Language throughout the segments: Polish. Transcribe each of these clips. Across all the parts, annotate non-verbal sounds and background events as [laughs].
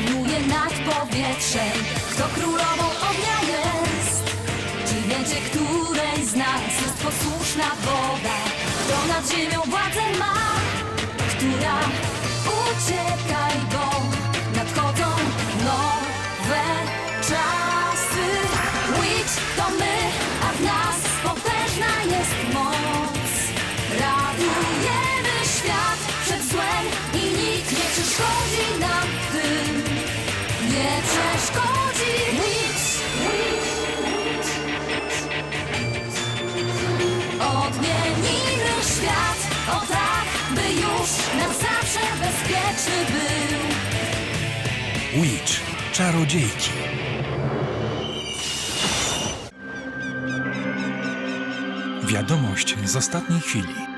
panuje nad powietrzem. Kto królową ognia jest? Czy wiecie, której z nas jest posłuszna woda? Kto nad ziemią władzę ma? Czarodziejki. Wiadomość z ostatniej chwili.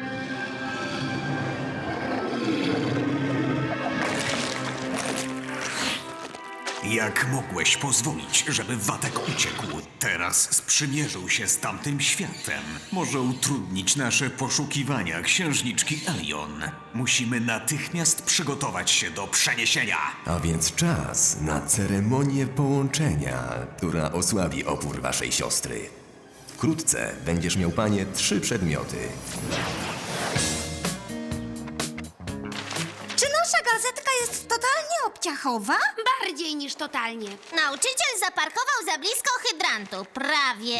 Jak mogłeś pozwolić, żeby Watek uciekł? Teraz sprzymierzył się z tamtym światem. Może utrudnić nasze poszukiwania księżniczki Elion. Musimy natychmiast przygotować się do przeniesienia. A więc czas na ceremonię połączenia, która osłabi opór waszej siostry. Wkrótce będziesz miał, panie, trzy przedmioty. Jest totalnie obciachowa? Bardziej niż totalnie. Nauczyciel zaparkował za blisko hydrantu. Prawie.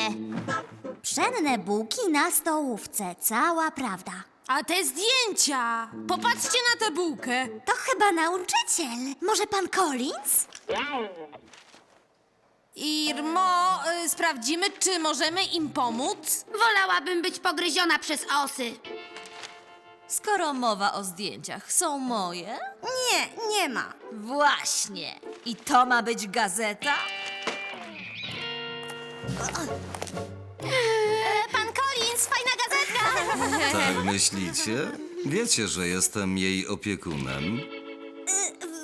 Pszenne bułki na stołówce, cała prawda. A te zdjęcia! Popatrzcie na tę bułkę. To chyba nauczyciel. Może pan Collins? Irmo, y, sprawdzimy, czy możemy im pomóc. Wolałabym być pogryziona przez osy. Skoro mowa o zdjęciach, są moje? Nie, nie ma. Właśnie. I to ma być gazeta? Pan Collins, fajna gazetka. [laughs] Tak myślicie? Wiecie, że jestem jej opiekunem.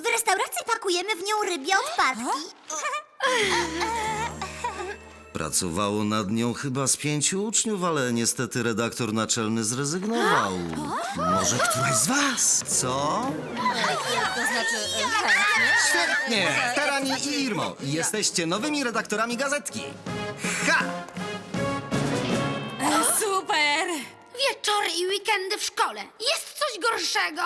W restauracji pakujemy w nią rybie odpadki. [laughs] [laughs] Pracowało nad nią chyba z pięciu uczniów, ale niestety redaktor naczelny zrezygnował. Może któraś z was? Co? To znaczy, Nie, Terani i Irmo. Jesteście nowymi redaktorami gazetki. Ha! Super! Wieczory i weekendy w szkole. Jest coś gorszego?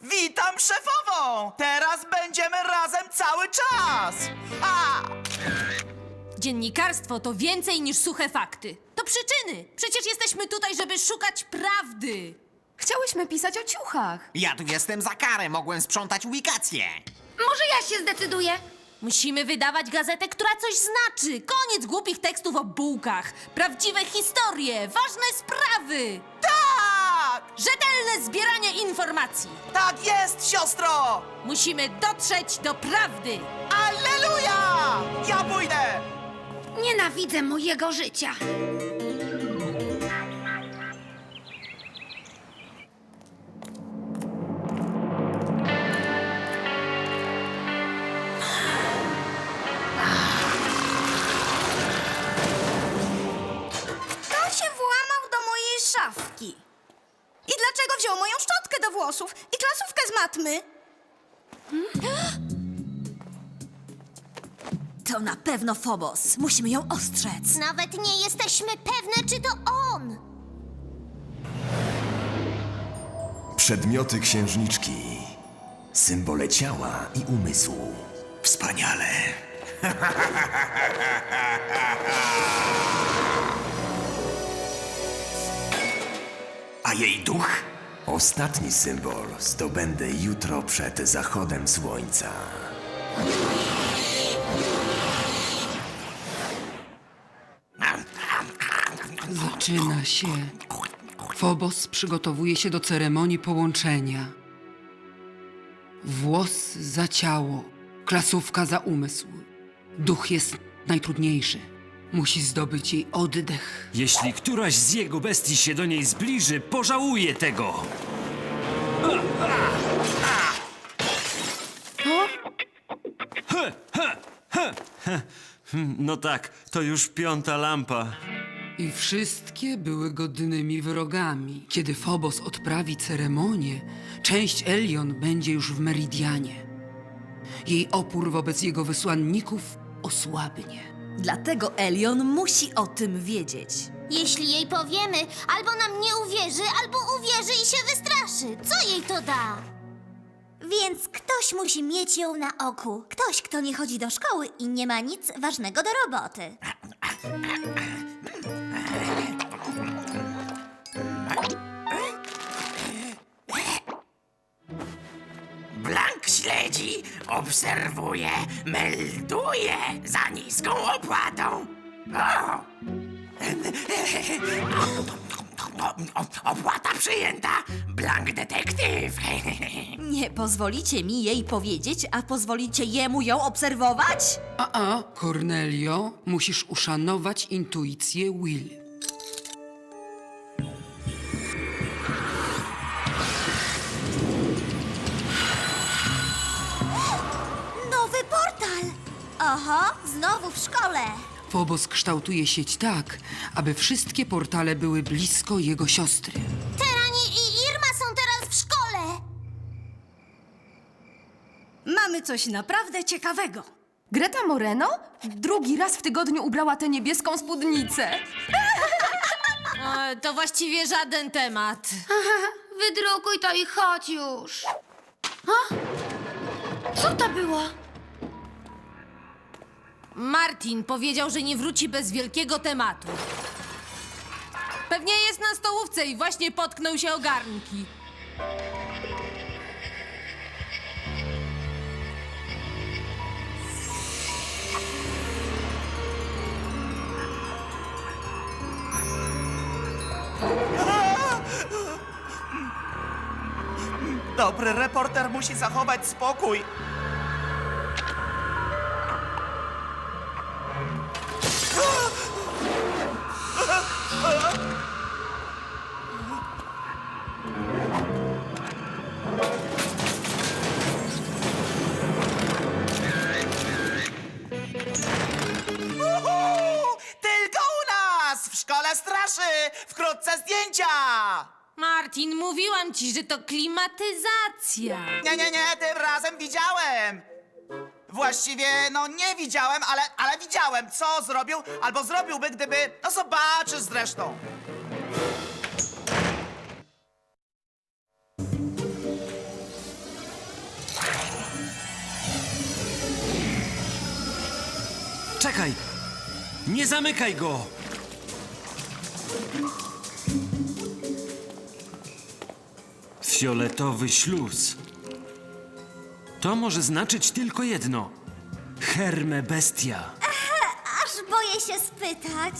Witam szefową! Teraz będziemy razem cały czas! Ha! Dziennikarstwo to więcej niż suche fakty. To przyczyny. Przecież jesteśmy tutaj, żeby szukać prawdy. Chciałyśmy pisać o ciuchach. Ja tu jestem za karę, mogłem sprzątać ubikację. Może ja się zdecyduję? Musimy wydawać gazetę, która coś znaczy. Koniec głupich tekstów o bułkach. Prawdziwe historie, ważne sprawy. Tak! Rzetelne zbieranie informacji. Tak jest, siostro! Musimy dotrzeć do prawdy. Alleluja! Ja pójdę! Nienawidzę mojego życia. Kto się włamał do mojej szafki? I dlaczego wziął moją szczotkę do włosów i klasówkę z matmy? To na pewno Phobos. Musimy ją ostrzec. Nawet nie jesteśmy pewne, czy to on. Przedmioty księżniczki. Symbole ciała i umysłu. Wspaniale. [laughs] A jej duch? Ostatni symbol zdobędę jutro przed zachodem słońca. Zaczyna się. Phobos przygotowuje się do ceremonii połączenia. Włos za ciało, klasówka za umysł. Duch jest najtrudniejszy. Musi zdobyć jej oddech. Jeśli któraś z jego bestii się do niej zbliży, pożałuje tego. No tak, to już piąta lampa. I wszystkie były godnymi wrogami. Kiedy Phobos odprawi ceremonię, część Elion będzie już w Meridianie. jej opór wobec jego wysłanników osłabnie. Dlatego Elion musi o tym wiedzieć. Jeśli jej powiemy, albo nam nie uwierzy, albo uwierzy i się wystraszy. Co jej to da? Więc ktoś musi mieć ją na oku. Ktoś, kto nie chodzi do szkoły i nie ma nic ważnego do roboty. [laughs] śledzi, obserwuje, melduje za niską opłatą. O! [laughs] Opłata przyjęta. Blank detektyw. [laughs] Nie pozwolicie mi jej powiedzieć, a pozwolicie jemu ją obserwować? A, a, Cornelio, musisz uszanować intuicję Will. Oho, znowu w szkole. Phobos kształtuje sieć tak, aby wszystkie portale były blisko jego siostry. Terani i Irma są teraz w szkole. Mamy coś naprawdę ciekawego. Greta Moreno? Drugi raz w tygodniu ubrała tę niebieską spódnicę. [laughs] to właściwie żaden temat. Wydrukuj to i chodź już. A? Co to było? Martin powiedział, że nie wróci bez wielkiego tematu. Pewnie jest na stołówce i właśnie potknął się o garnki. Dobry reporter musi zachować spokój. Nas! W szkole straszy! Wkrótce zdjęcia! Martin, mówiłam ci, że to klimatyzacja. Nie, nie, nie, tym razem widziałem! Właściwie, no nie widziałem, ale, ale widziałem, co zrobił albo zrobiłby, gdyby... No zobaczysz zresztą. Czekaj! Nie zamykaj go! Fioletowy śluz. To może znaczyć tylko jedno. Herme bestia. Aż boję się spytać.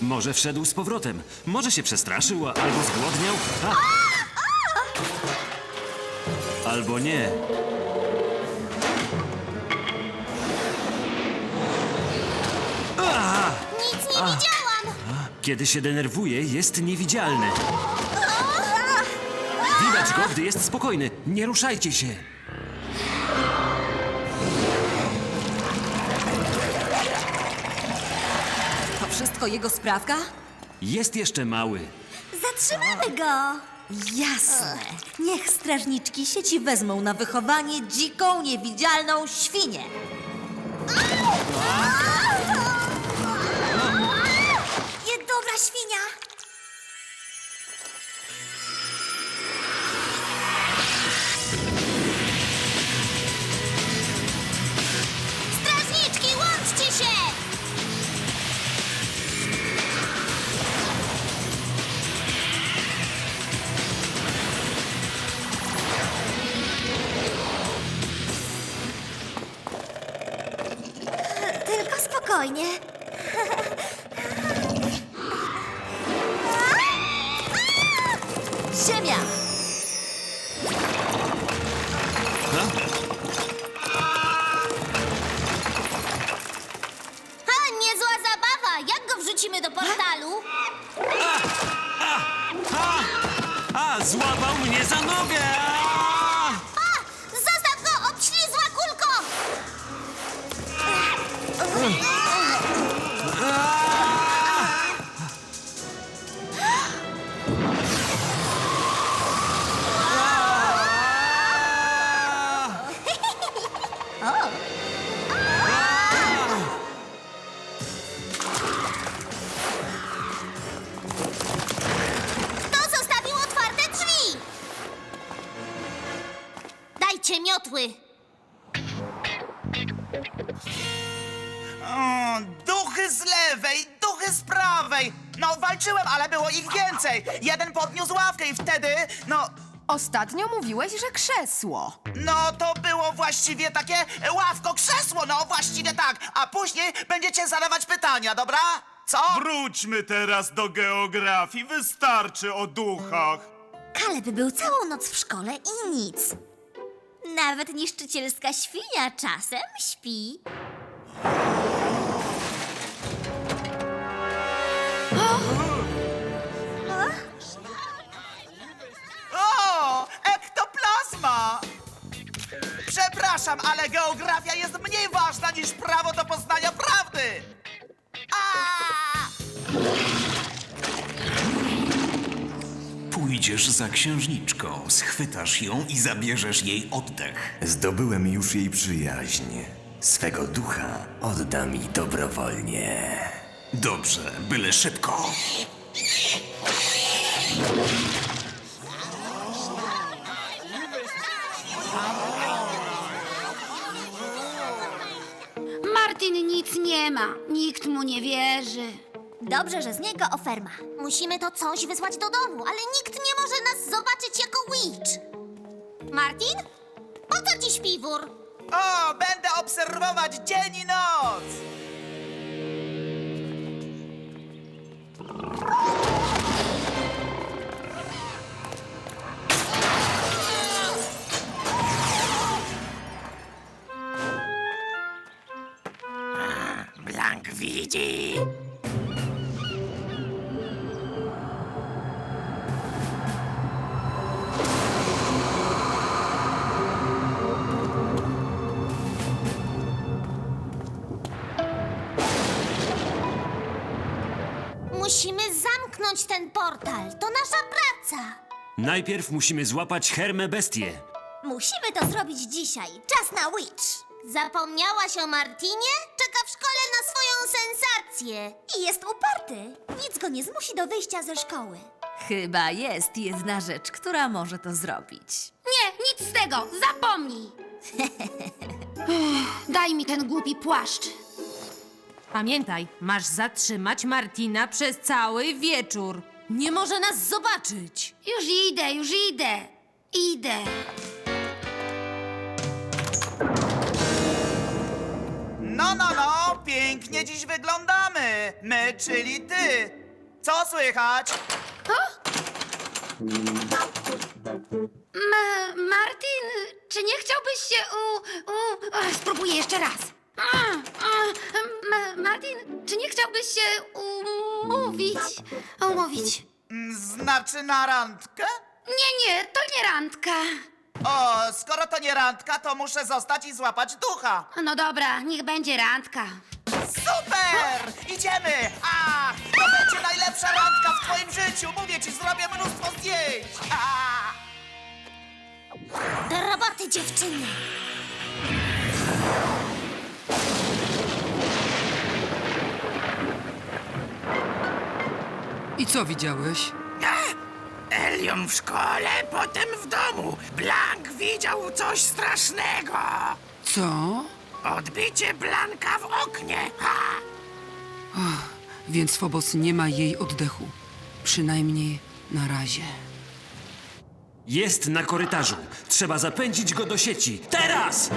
Może wszedł z powrotem. Może się przestraszył a- albo zgłodniał. Albo nie. Nic nie widziałam. Kiedy się denerwuje, jest niewidzialny. Widać go, gdy jest spokojny. Nie ruszajcie się. To wszystko jego sprawka? Jest jeszcze mały. Zatrzymamy go. Jasne. Niech strażniczki sieci wezmą na wychowanie dziką, niewidzialną świnię. семьям! O, duchy z lewej, duchy z prawej. No, walczyłem, ale było ich więcej. Jeden podniósł ławkę i wtedy, no, Ostatnio mówiłeś, że krzesło. no to było właściwie takie ławko krzesło, no właściwie tak. A później będziecie zadawać pytania, dobra? Co? Wróćmy teraz do geografii. Wystarczy o duchach. Kaleb był całą noc w szkole i nic. Nawet niszczycielska świnia czasem śpi. O, ektoplazma! Przepraszam, ale geografia jest mniej ważna niż prawo do poznania prawdy. Pójdziesz za księżniczką, schwytasz ją i zabierzesz jej oddech. Zdobyłem już jej przyjaźń. Swego ducha odda mi dobrowolnie. Dobrze, byle szybko. Martin nic nie ma. Nikt mu nie wierzy. Dobrze, że z niego oferma. Musimy to coś wysłać do domu, ale nikt nie może nas zobaczyć jako witch. Martin? Po co ci śpiwór? O, będę obserwować dzień i noc! Zamknąć ten portal. To nasza praca. Najpierw musimy złapać Hermę Bestię. Musimy to zrobić dzisiaj. Czas na witch. Zapomniałaś o Martinie? Czeka w szkole na swoją sensację. I jest uparty. Nic go nie zmusi do wyjścia ze szkoły. Chyba jest jedna rzecz, która może to zrobić. Nie, nic z tego. Zapomnij. [laughs] Uff, Daj mi ten głupi płaszcz. Pamiętaj, masz zatrzymać Martina przez cały wieczór. Nie może nas zobaczyć. Już idę, już idę. Idę. No, no, no, pięknie dziś wyglądamy. My, czyli ty. Co słychać? Ma Martin, czy nie chciałbyś się u... u... Ach, spróbuję jeszcze raz. A, a, Ma Martin, czy nie chciałbyś się umówić? Umówić. Znaczy na randkę? Nie, nie, to nie randka. O, skoro to nie randka, to muszę zostać i złapać ducha. No dobra, niech będzie randka. Super! Idziemy! A, to będzie najlepsza randka w twoim życiu. Mówię ci, zrobię mnóstwo zdjęć. A! Do roboty, dziewczyny. I co widziałeś? Elion w szkole, potem w domu. Blank widział coś strasznego. Co? Odbicie Blanka w oknie. Ha! Więc Phobos nie ma jej oddechu. Przynajmniej na razie. Jest na korytarzu. Trzeba zapędzić go do sieci. Teraz!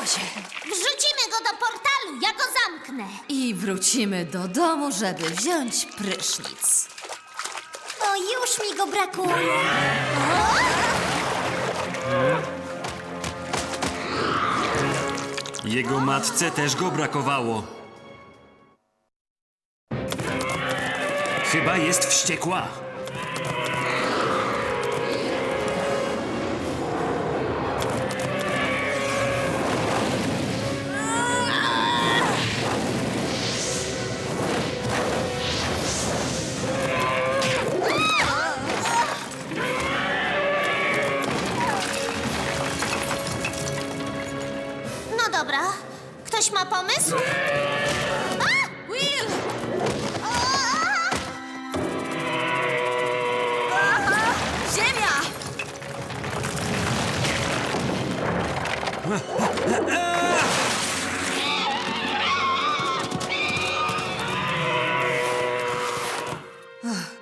Udało się. Wrzucimy go do portalu, ja go zamknę. I wrócimy do domu, żeby wziąć prysznic. O, już mi go brakuje. Jego matce też go brakowało. Chyba jest wściekła.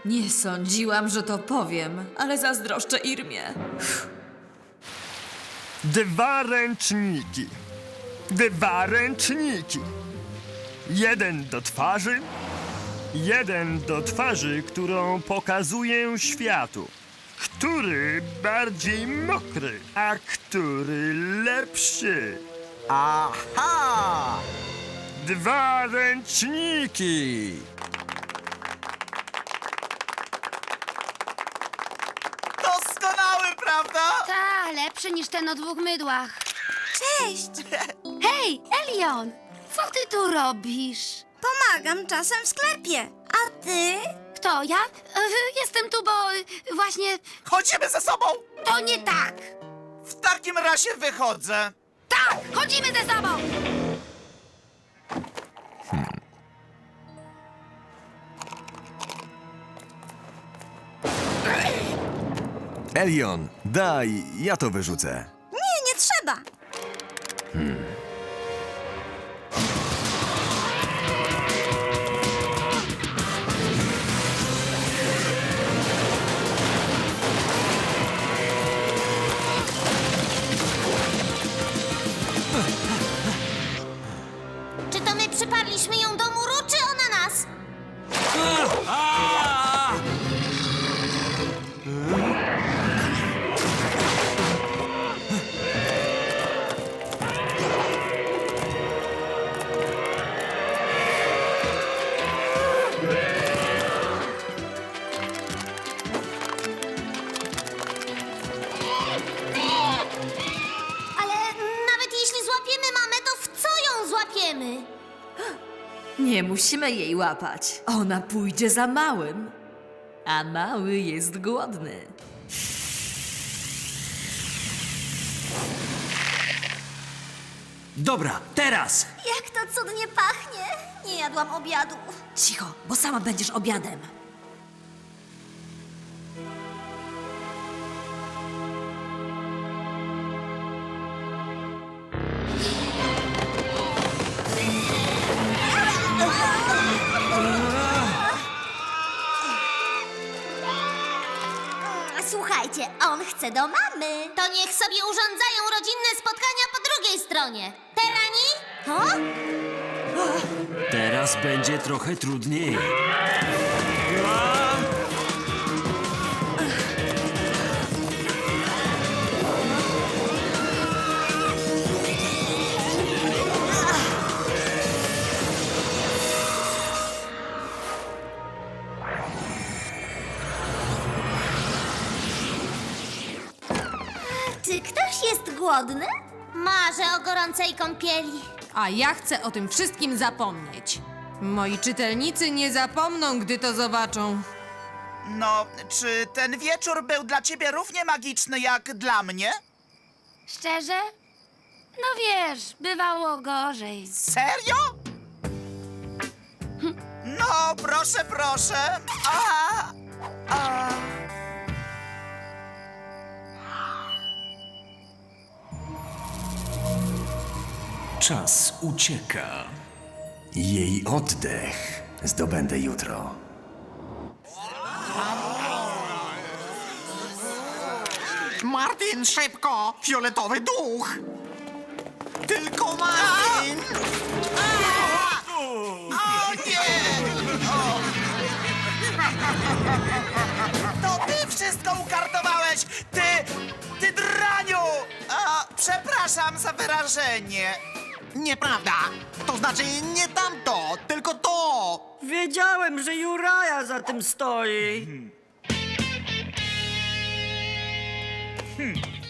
Nie sądziłam, że to powiem, ale zazdroszczę Irmie. Dwa ręczniki. Dwa ręczniki. Jeden do twarzy, jeden do twarzy, którą pokazuję światu. Który bardziej mokry, a który lepszy. Aha! Dwa ręczniki. Doskonały, prawda? Lepszy niż ten o dwóch mydłach. Cześć! Hej, Elion! Co ty tu robisz? Pomagam czasem w sklepie. A ty? Kto, ja? E, Jestem tu, bo e, właśnie... Chodzimy ze sobą! To nie tak! W takim razie wychodzę. Tak! Chodzimy ze sobą! Elion, daj, ja to wyrzucę. Nie, nie trzeba. Czy Jej łapać. Ona pójdzie za małym. A mały jest głodny. Dobra, teraz! Jak to cudnie pachnie! Nie jadłam obiadu. Cicho, bo sama będziesz obiadem. Do mamy. To niech sobie urządzają rodzinne spotkania po drugiej stronie. Terani? O? Teraz będzie trochę trudniej. Kąpieli. A ja chcę o tym wszystkim zapomnieć. Moi czytelnicy nie zapomną, gdy to zobaczą. No, czy ten wieczór był dla ciebie równie magiczny jak dla mnie? Szczerze? No wiesz, bywało gorzej. Serio? No, proszę, proszę. A, a. Czas ucieka. Jej oddech zdobędę jutro. Martin, szybko! Fioletowy duch! Tylko Martin! O nie! To ty wszystko ukartowałeś! Ty, ty draniu! Przepraszam za wyrażenie. Nieprawda! To znaczy nie tamto, tylko to! Wiedziałem, że Juraja za tym stoi.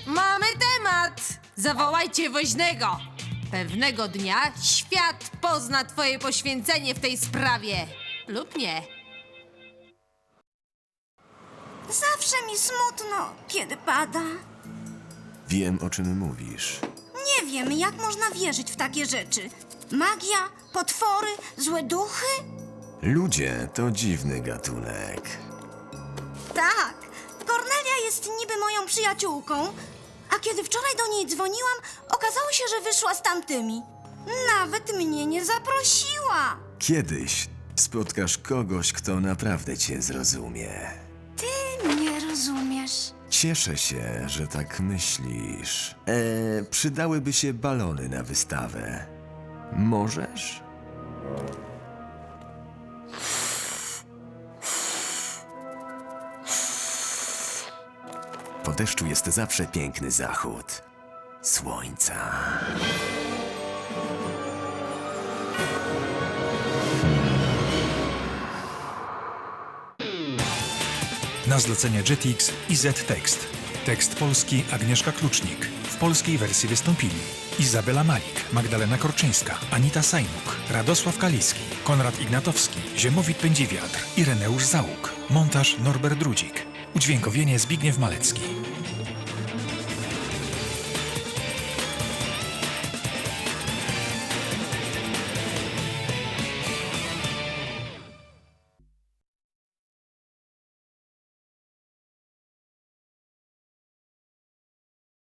Mamy temat! Zawołajcie woźnego! Pewnego dnia świat pozna twoje poświęcenie w tej sprawie. Lub nie. Zawsze mi smutno, kiedy pada. Wiem, o czym mówisz. Nie wiem, jak można wierzyć w takie rzeczy. Magia, potwory, złe duchy? Ludzie to dziwny gatunek. Tak. Kornelia jest niby moją przyjaciółką, A kiedy wczoraj do niej dzwoniłam, okazało się, że wyszła z tamtymi. Nawet mnie nie zaprosiła. Kiedyś spotkasz kogoś, kto naprawdę cię zrozumie. Ty mnie rozumiesz. Cieszę się, że tak myślisz. E, przydałyby się balony na wystawę. Możesz? Po deszczu jest zawsze piękny zachód. Słońca. Na zlecenie Jetix i Z-Tekst. Tekst polski Agnieszka Klucznik. W polskiej wersji wystąpili Izabela Malik, Magdalena Korczyńska, Anita Sajnuk, Radosław Kaliski, Konrad Ignatowski, Ziemowit Pędziwiatr, Ireneusz Załuk. Montaż Norbert Drudzik. Udźwiękowienie Zbigniew Malecki.